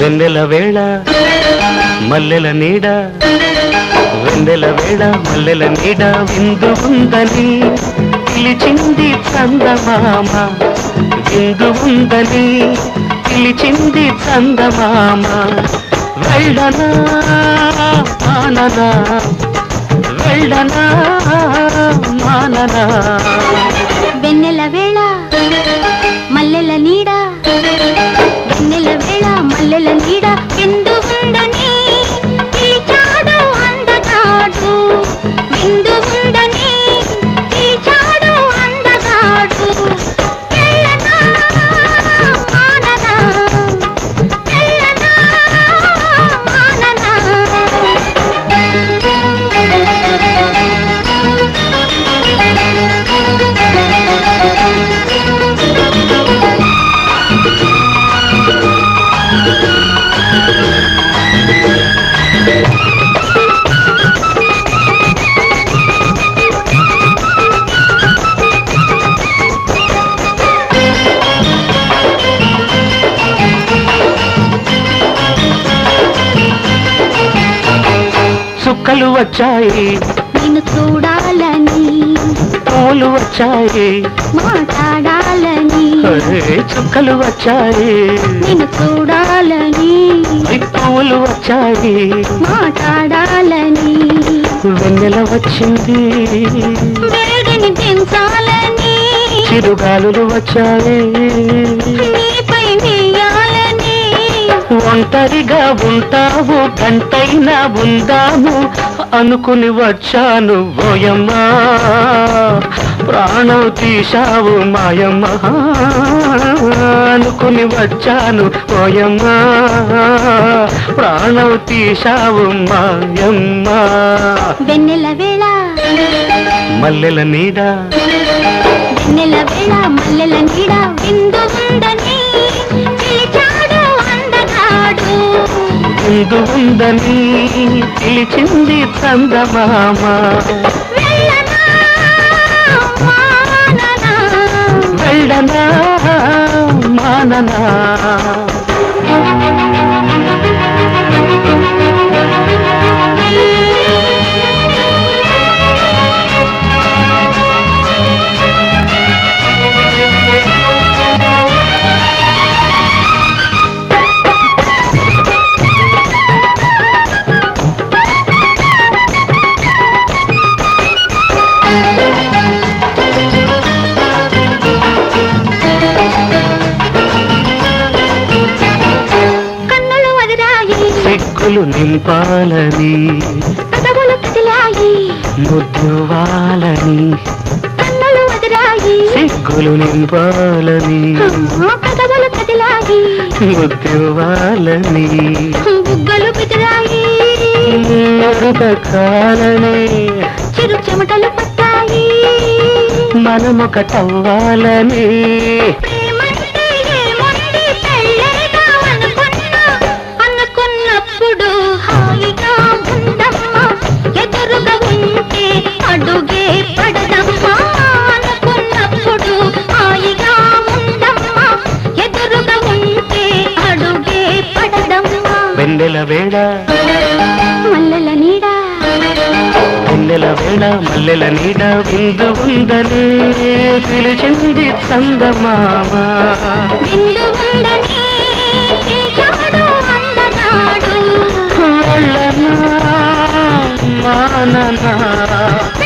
వెన్నెల వేళ మల్లెల నీడ వెన్నెల వేళ మల్లెల నీడ విందు ఉందని పిలిచింది చందమామ. విందు ఉందని పిలిచింది చందమామ. వెళ్ళనా మాననా వెళ్ళనా మాననా. వెన్నెల వేళ. వచ్చాయి నిన్ను చూడాలని పూలు వచ్చాయి మాట్లాడాలని చుక్కలు వచ్చాయి. నిన్ను చూడాలని పూలు వచ్చాయి. మాట్లాడాలని. వెన్నెల వచ్చింది. పెంచాలని చిరుగాలులు వచ్చాయి. ఒంటరిగా ఉంటావు గంటైనా ఉందాము. అనుకుని వచ్చాను ఓయమ్మా. ప్రాణం తీశావు మాయమ్మ. అనుకుని వచ్చాను ఓయమ్మా. ప్రాణం తీశావు మాయమ్మ. వెన్నెల వేళ. మల్లెల నీడ. వెన్నెల వేళ మల్లెల నీడ. విందు పిలిచింది చందమామ. వెళ్ళనా మాననా? నింపాలని ముద్దువాలని సిగ్గులు నింపాలని ముద్దువాలని బుగ్గలు బెదిరాయి కాలని చిరు చెమటలు పట్టాయి. మనమొకటవ్వాలని వేళ. మల్లెల నీడ. పిల్లెల వేళ మల్లెల నీడ. విందు ఉందని పిలిచింది చందమామ. మాననా.